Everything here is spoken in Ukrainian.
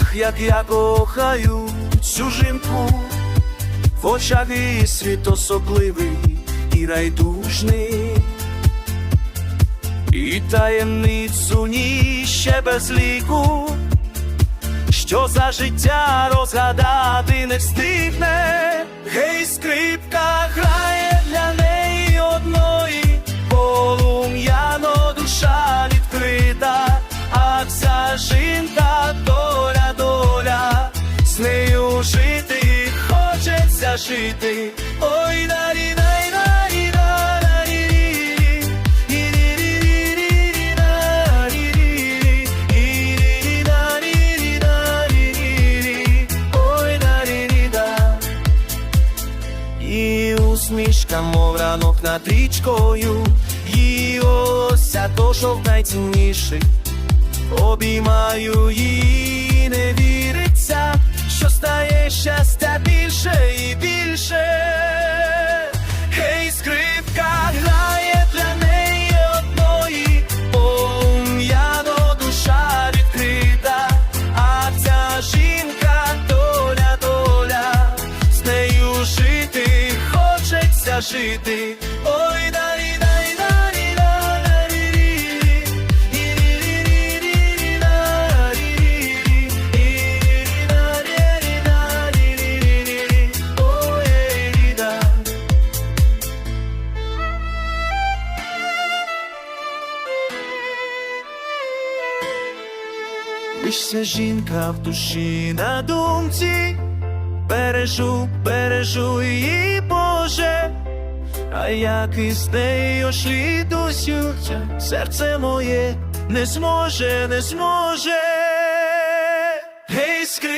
Ах, як я кохаю цю жінку, в очах її світ особливий і райдужний, і таємницю ні ще без ліку, що за життя розгадати не встигне. Жити. Ой, дарі, дай, дарі, дарі, Ой, дарі-да. І усмішка, мов ранок над річкою, її ося то, що в найцінніших. Обіймаю її, не віриться, жити. Ой, дарі, дай, дарі, дарі, Лишся жінка в душі на думці, бережу, бережу її, Боже, а як із нею шлі досю, серце моє не зможе, не зможе. Гей, скрип.